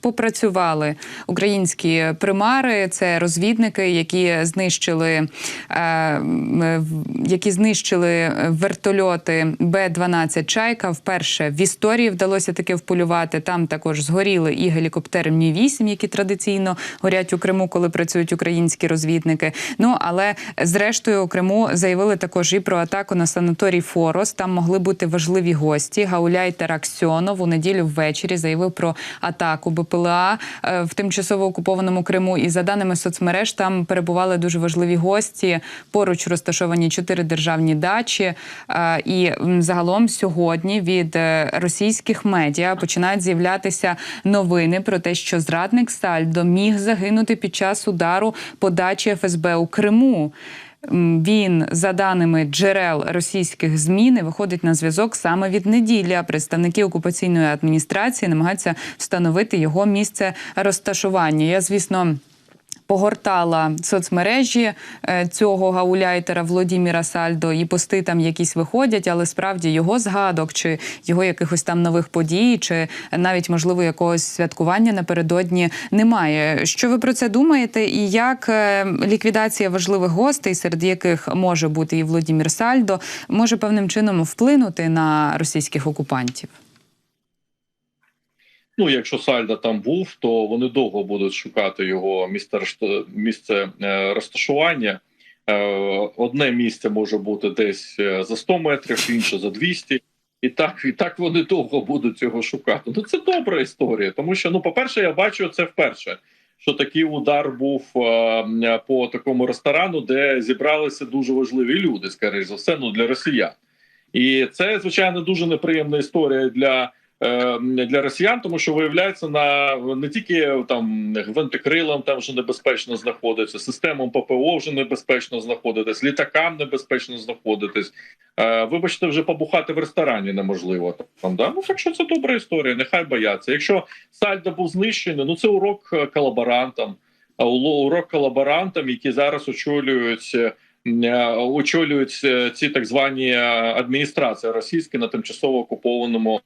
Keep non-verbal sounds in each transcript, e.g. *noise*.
попрацювали українські примари. Це розвідники, які знищили, е, в- які знищили вертольоти Б-12 Чайка. Вперше в історії вдалося таке вполювати. Там також згоріли і гелікоптери Мі-8, які традиційно горять у Криму, коли працюють українські розвідники. Ну але зрештою у Криму заявили також і про атаку на санаторій Форос. Там могли бути важливі гості. Гауляй Тараксьонов у неділю ввечері заявив про атаку БПЛА е, в тимчасово окупованому Криму. І за даними соцмереж, там перебували дуже важливі гості. Поруч розташовані чотири державні дачі. Е, І загалом сьогодні від е, російських медіа починають з'являтися новини про те, що зрадник Сальдо міг загинути під час удару по дачі ФСБ у Криму. Він, за даними джерел російських ЗМІ, не виходить на зв'язок саме від неділі. А представники окупаційної адміністрації намагаються встановити його місце розташування. Я, звісно. Погортала соцмережі е, цього гауляйтера Володіміра Сальдо, і пости там якісь виходять, але справді його згадок чи його якихось там нових подій, чи навіть можливо якогось святкування напередодні немає. Що ви про це думаєте? І як е, ліквідація важливих гостей, серед яких може бути і Володімір Сальдо, може певним чином вплинути на російських окупантів? Ну, якщо Сальда там був, то вони довго будуть шукати його місце місце е, розташування. Е, Одне місце може бути десь е, за 100 метрів, інше за 200. І так, і так вони довго будуть його шукати. Ну це добра історія, тому що ну, по-перше, я бачу це вперше. Що такий удар був по такому ресторану, де зібралися дуже важливі люди, скоріш за все, ну для росіян. І це звичайно дуже неприємна історія для для росіян, тому що виявляється на не тільки там гвинтокрилам там вже небезпечно знаходиться, системам ППО вже небезпечно знаходитись, літакам небезпечно знаходитись. Е, вибачте, вже побухати в ресторані неможливо. Там да ну так що це добра історія. Нехай бояться. Якщо Сальдо був знищений, ну це урок е, колаборантам, урок колаборантам, які зараз очолюють. Е, Очолюють е, ці так звані е, адміністрації російські на тимчасово окупованому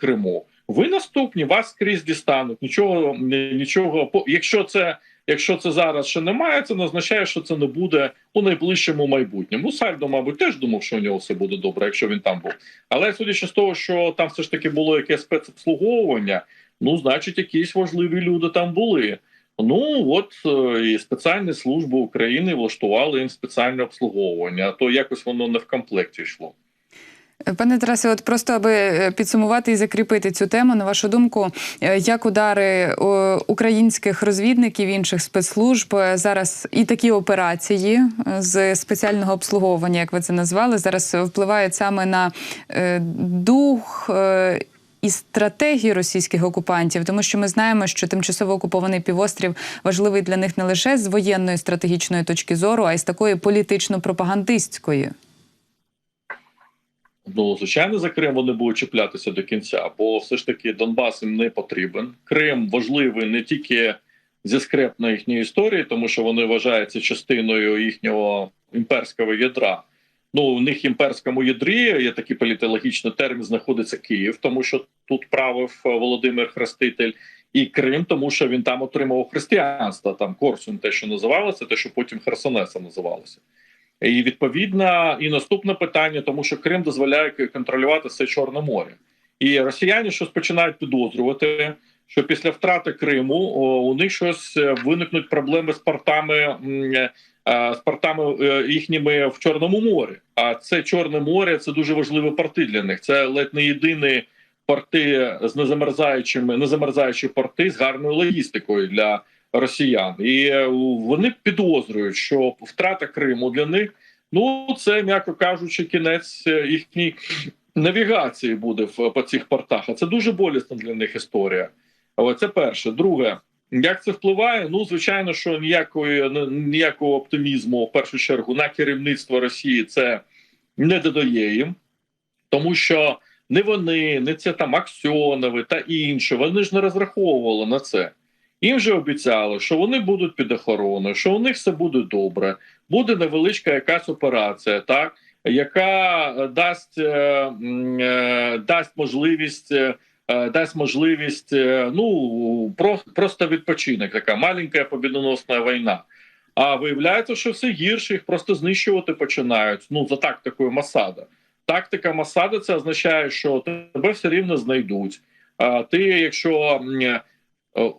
Криму. Ви наступні, вас скрізь дістануть. Нічого, ні- нічого. Якщо це, якщо це зараз ще немає, це не означає, що це не буде у найближчому майбутньому. Сальдо, мабуть, теж думав, що у нього все буде добре, якщо він там був. Але судячи з того, що там все ж таки було якесь спецобслуговування, ну значить, якісь важливі люди там були. Ну от е, і спеціальні служби України влаштували їм спеціальне обслуговування, а то якось воно не в комплекті йшло. Пане Тарасе, от просто аби е, підсумувати і закріпити цю тему, на вашу думку, е, як удари українських розвідників інших спецслужб зараз і такі операції з спеціального обслуговування, як ви це назвали, зараз впливають саме на дух. І стратегію російських окупантів, тому що ми знаємо, що тимчасово окупований півострів важливий для них не лише з воєнної стратегічної точки зору, а й з такої політично-пропагандистської. Ну, звичайно, за Крим вони будуть чіплятися до кінця, бо все ж таки Донбас їм не потрібен. Крим важливий не тільки зі скрепної їхньої історії, тому що вони вважаються частиною їхнього імперського ядра. Ну, в них імперському ядрі є такий політологічний термін, знаходиться Київ, тому що тут правив е, Володимир Хреститель, і Крим, тому що він там отримав християнство. Там Корсунь, те, що називалося, те, що потім Херсонесом називалося. І відповідно, і наступне питання, тому що Крим дозволяє контролювати все Чорне море, і росіяни щось починають підозрювати, що після втрати Криму у них щось е, виникнуть проблеми з портами е, з портами е, їхніми в Чорному морі. А це Чорне море це дуже важливі порти для них. Це ледь не єдині порти з незамерзаючими, незамерзаючі порти з гарною логістикою для росіян, і е, вони підозрюють, що втрата Криму для них ну це м'яко кажучи, кінець е, їхній навігації буде по цих портах. А це дуже болісна для них історія. Але це перше. Друге, як це впливає? Ну звичайно, що ніякої ніякого оптимізму в першу чергу на керівництво Росії це не додає їм, тому що не вони, не це там Аксьонови та інші, вони ж не розраховували на це. Їм же обіцяли, що вони будуть під охороною, що у них все буде добре, буде невеличка якась операція, так яка дасть, е, е, дасть можливість е, дасть можливість е, ну про, просто відпочинок, така маленька побідоносна війна. А виявляється, що все гірше, їх просто знищувати починають. Ну за тактикою Масада. Тактика Масада це означає, що тебе все рівно знайдуть. А ти, якщо е,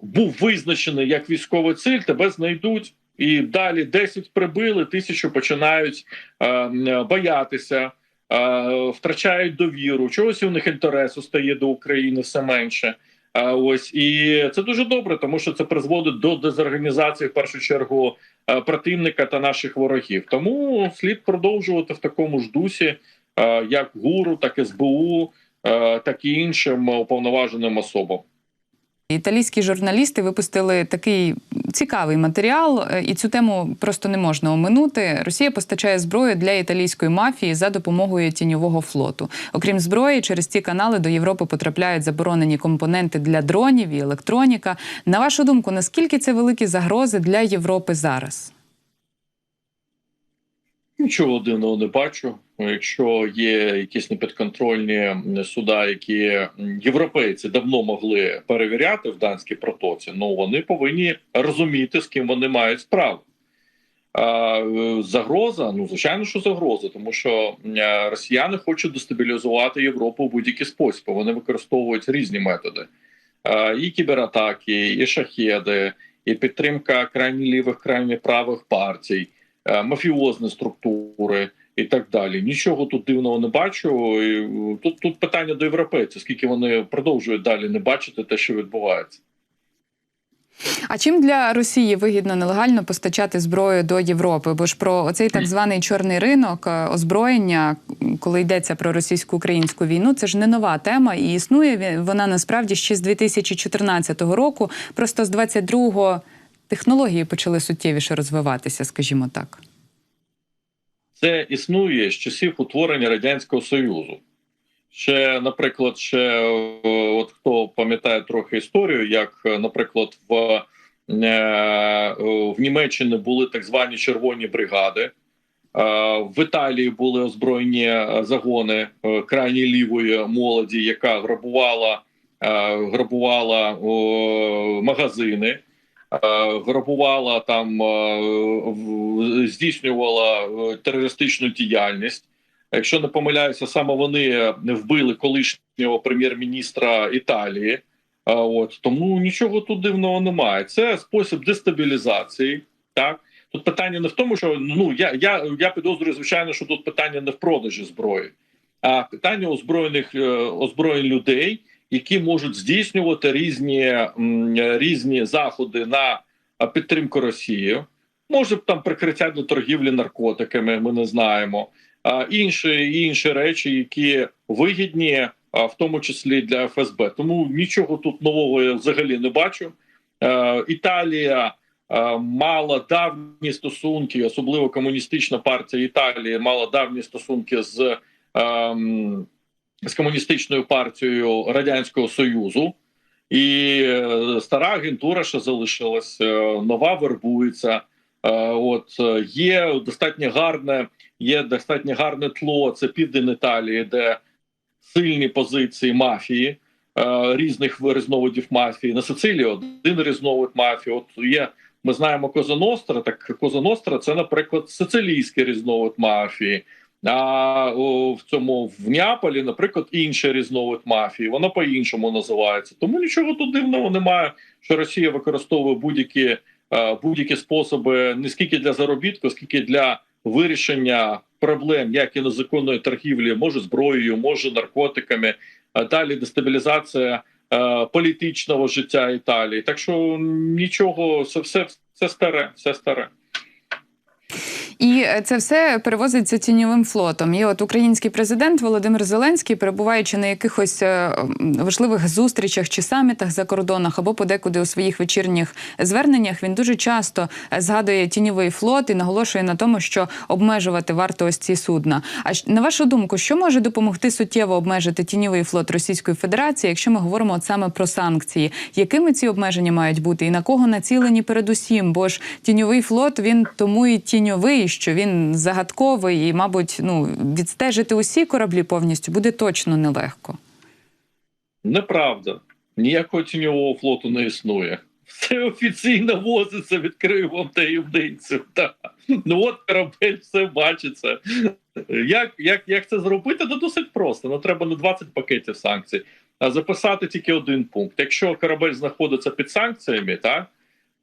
був визначений як військовий ціль, тебе знайдуть. І далі 10 прибили, тисячу починають е, боятися, е, втрачають довіру. Чогось у них інтересу стає до України все менше. Е, ось і це дуже добре, тому що це призводить до дезорганізації в першу чергу е, противника та наших ворогів. Тому слід продовжувати в такому ж дусі, е, як гуру, так і СБУ, е, так і іншим уповноваженим особам. Італійські журналісти випустили такий цікавий матеріал, е, і цю тему просто не можна оминути. Росія постачає зброю для італійської мафії за допомогою тіньового флоту. Окрім зброї, через ці канали до Європи потрапляють заборонені компоненти для дронів і електроніка. На вашу думку, наскільки це великі загрози для Європи зараз? Нічого дивного не бачу. Якщо є якісь непідконтрольні суда, які європейці давно могли перевіряти в данській протоці, ну вони повинні розуміти, з ким вони мають справу. Е, загроза, ну звичайно, що загроза, тому що е, росіяни хочуть дестабілізувати Європу в будь-який спосіб. Вони використовують різні методи: і кібератаки, і шахеди, і підтримка крайні лівих, крайні правих партій, мафіозні структури і так далі. Нічого тут дивного не бачу. І, е, Тут тут питання до європейців, скільки вони продовжують далі не бачити те, що відбувається. А чим для Росії вигідно нелегально постачати зброю до Європи? Бо ж про оцей так званий чорний ринок е, озброєння, коли йдеться про російсько-українську війну, це ж не нова тема, і існує вона насправді ще з 2014 року. Просто з 22-го технології почали суттєвіше розвиватися, скажімо так. Це існує з часів утворення радянського союзу. Ще, наприклад, ще от хто пам'ятає трохи історію, як, е, наприклад, в, е, в Німеччині були так звані червоні бригади. Е, В Італії були озброєні загони крайньої лівої молоді, яка грабувала, грабувала магазини, грабувала там, е, здійснювала е, терористичну діяльність. Якщо не помиляюся, саме вони вбили колишнього прем'єр-міністра Італії. От тому нічого тут дивного немає. Це спосіб дестабілізації. Так тут питання не в тому, що ну я я, я підозрюю, звичайно, що тут питання не в продажі зброї, а питання озброєних е, озброєнь людей, які можуть здійснювати різні, різні заходи на підтримку Росії. Може там прикриття для торгівлі наркотиками. Ми не знаємо. Інші інші речі, які вигідні, в тому числі для ФСБ. Тому нічого тут нового я взагалі не бачу. Італія мала давні стосунки, особливо комуністична партія Італії мала давні стосунки з, ем, з комуністичною партією Радянського Союзу. І е, стара агентура, що залишилась, е, нова вербується. Е, От є достатньо гарне, є достатньо гарне тло. Це південь Італії, де сильні позиції мафії різних різновидів мафії. На Сицилії один різновид мафії. От є. Ми знаємо Коза Ностра, так Коза Ностра це, наприклад, сицилійський різновид мафії. А в цьому в Неаполі, наприклад, інший різновид мафії. Воно по-іншому називається. Тому нічого тут дивного немає, що Росія використовує будь-які е, будь-які способи не скільки для заробітку, скільки для вирішення проблем, як і незаконної торгівлі, може зброєю, може наркотиками. Далі дестабілізація е, політичного життя Італії. Так що нічого, все, все, все старе, все старе. І е, це все перевозиться тіньовим флотом. І от український президент Володимир Зеленський, перебуваючи на якихось е, важливих зустрічах чи самітах за кордонах, або подекуди у своїх вечірніх зверненнях, він дуже часто е, згадує тіньовий флот і наголошує на тому, що обмежувати варто ось ці судна. А на вашу думку, що може допомогти суттєво обмежити тіньовий флот Російської Федерації, якщо ми говоримо от саме про санкції? Якими ці обмеження мають бути, і на кого націлені передусім? Бо ж тіньовий флот він тому і тіньовий, що він загадковий, і, мабуть, ну відстежити усі кораблі повністю буде точно нелегко. Неправда. Ніякого тіньового флоту не існує. Все офіційно возиться, відкрию вам таємницю. Та. Ну от корабель все бачиться. Як, як, як це зробити? Ну досить просто. Ну треба не 20 пакетів санкцій, а записати тільки один пункт. Якщо корабель знаходиться під санкціями, так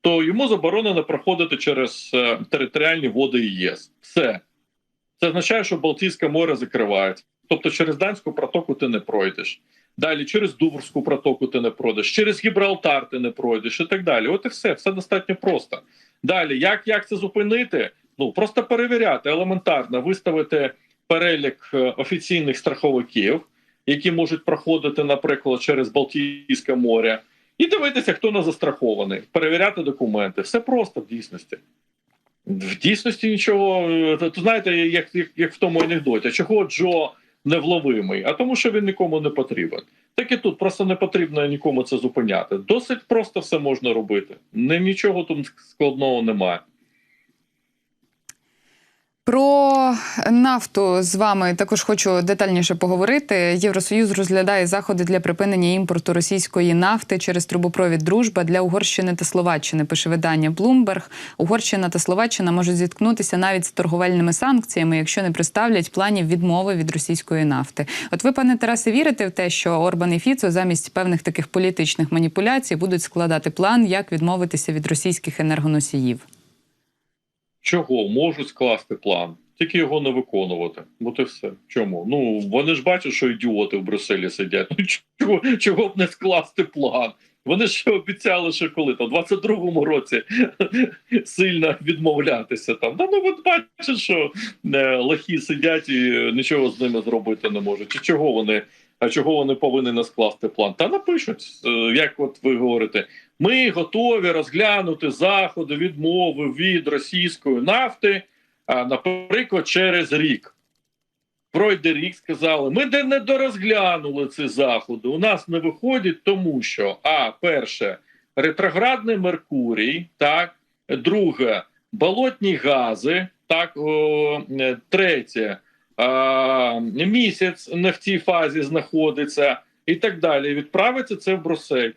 то йому заборонено проходити через е, територіальні води ЄС. Все. Це означає, що Балтійське море закривають. Тобто через Данську протоку ти не пройдеш. Далі через Дуврську протоку ти не пройдеш, через Гібралтар ти не пройдеш і так далі. От і все, все достатньо просто. Далі, як, як це зупинити? Ну просто перевіряти елементарно, виставити перелік е, офіційних страховиків, які можуть проходити, наприклад, через Балтійське море, і дивитися, хто не застрахований, перевіряти документи. Все просто в дійсності. В дійсності нічого. е, то- знаєте, як, як, як в тому анекдоті, чого Джо невловимий? А тому, що він нікому не потрібен. Так і тут просто не потрібно нікому це зупиняти. Досить просто все можна робити. Нічого тут складного немає. Про нафту з вами також хочу детальніше поговорити. Євросоюз розглядає заходи для припинення імпорту російської нафти через трубопровід Дружба для Угорщини та Словаччини. Пише видання Bloomberg. Угорщина та Словаччина можуть зіткнутися навіть з торговельними санкціями, якщо не представлять планів відмови від російської нафти. От ви, пане Тарасе, вірите в те, що Орбан і Фіцо замість певних таких політичних маніпуляцій будуть складати план, як відмовитися від російських енергоносіїв? Чого можуть скласти план, тільки його не виконувати. От і все. Чому? Ну вони ж бачать, що ідіоти в Брюсселі сидять. Ну чого, чого б не скласти план? Вони ж обіцяли, що коли там в 22-му році *laughs* сильно відмовлятися там. Да, ну от бачать, що е, лохи сидять і нічого з ними зробити не можуть. Чи чого вони? А чого вони повинні не скласти план? Та напишуть, е, як от ви говорите, ми готові розглянути заходи відмови від російської нафти, наприклад, через рік. Пройде рік, сказали, ми де не дорозглянули ці заходи. У нас не виходить, тому що а перше, ретроградний Меркурій, так, друге, болотні гази, так, о, е, третє, місяць не в цій фазі знаходиться, і так далі. Відправиться це в Брюссель.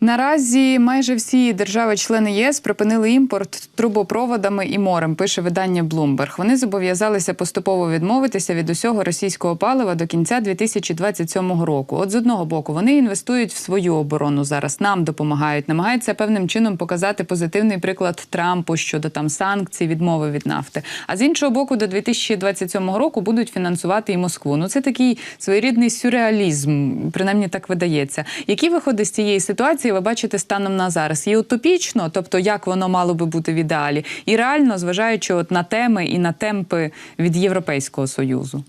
Наразі майже всі держави-члени єС припинили імпорт трубопроводами і морем. Пише видання Bloomberg. Вони зобов'язалися поступово відмовитися від усього російського палива до кінця 2027 року. От з одного боку вони інвестують в свою оборону зараз. Нам допомагають, намагаються певним чином показати позитивний приклад Трампу щодо там санкцій, відмови від нафти. А з іншого боку, до 2027 року будуть фінансувати і Москву. Ну це такий своєрідний сюрреалізм, принаймні так видається. Які виходи з цієї ситуації ви бачите станом на зараз? Є утопічно, тобто як воно мало би бути в ідеалі, і реально, зважаючи от на теми і на темпи від Європейського союзу.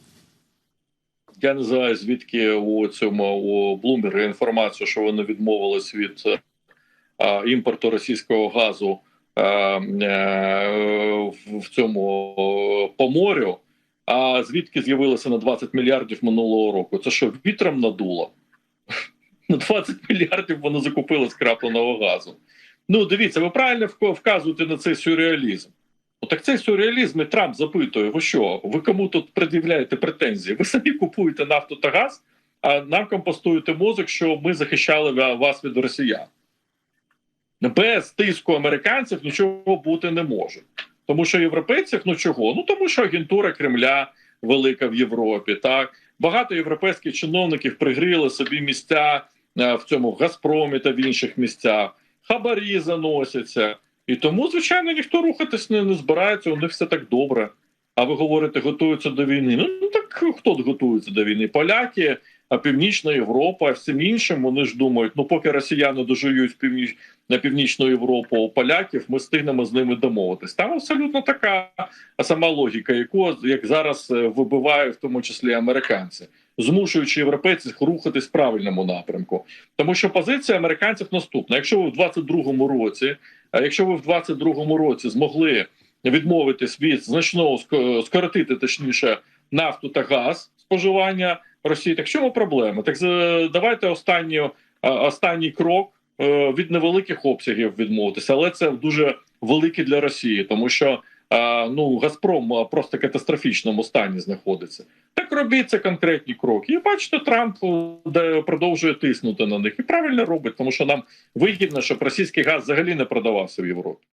Я не знаю, звідки у цьому у Bloomberg інформацію, що вони відмовились від е, імпорту російського газу е, е, в, цьому по морю. А звідки з'явилося на 20 мільярдів минулого року? Це що вітром надуло? На 20 мільярдів вони закупили скрапленого газу. Ну, дивіться, ви правильно вказуєте на цей сюрреалізм. Ну так цей сюрреалізм і Трамп запитує: ви що? Ви кому тут пред'являєте претензії? Ви самі купуєте нафту та газ, а нам компостуєте мозок, що ми захищали вас від росіян. Без тиску американців нічого бути не може. Тому що європейців, ну чого? Ну тому що агентура Кремля велика в Європі. Так багато європейських чиновників пригріли собі місця в цьому Газпромі та в інших місцях. Хабарі заносяться. І тому, звичайно, ніхто рухатись не, не збирається, у них все так добре. А ви говорите, готуються до війни. Ну, ну так хто готується до війни? Поляки, а Північна Європа, а всім іншим вони ж думають, ну поки росіяни дожують північ на північну Європу у поляків, ми стигнемо з ними домовитись. Там абсолютно така сама логіка, яку як зараз е, вибивають в тому числі американці, змушуючи європейців рухатись в правильному напрямку. Тому що позиція американців наступна: якщо ви в 22-му році, а якщо ви в 22-му році змогли відмовитись від значного ск- скоротити точніше нафту та газ споживання Росії, так в чому проблема? Так давайте останню, останній крок е, від невеликих обсягів відмовитися, але це дуже великий для Росії, тому що е, ну Газпром е, просто катастрофічному стані знаходиться. Так робіть це конкретні кроки. І бачите, Трамп де продовжує тиснути на них і правильно робить, тому що нам вигідно, щоб російський газ взагалі не продавався в Європі.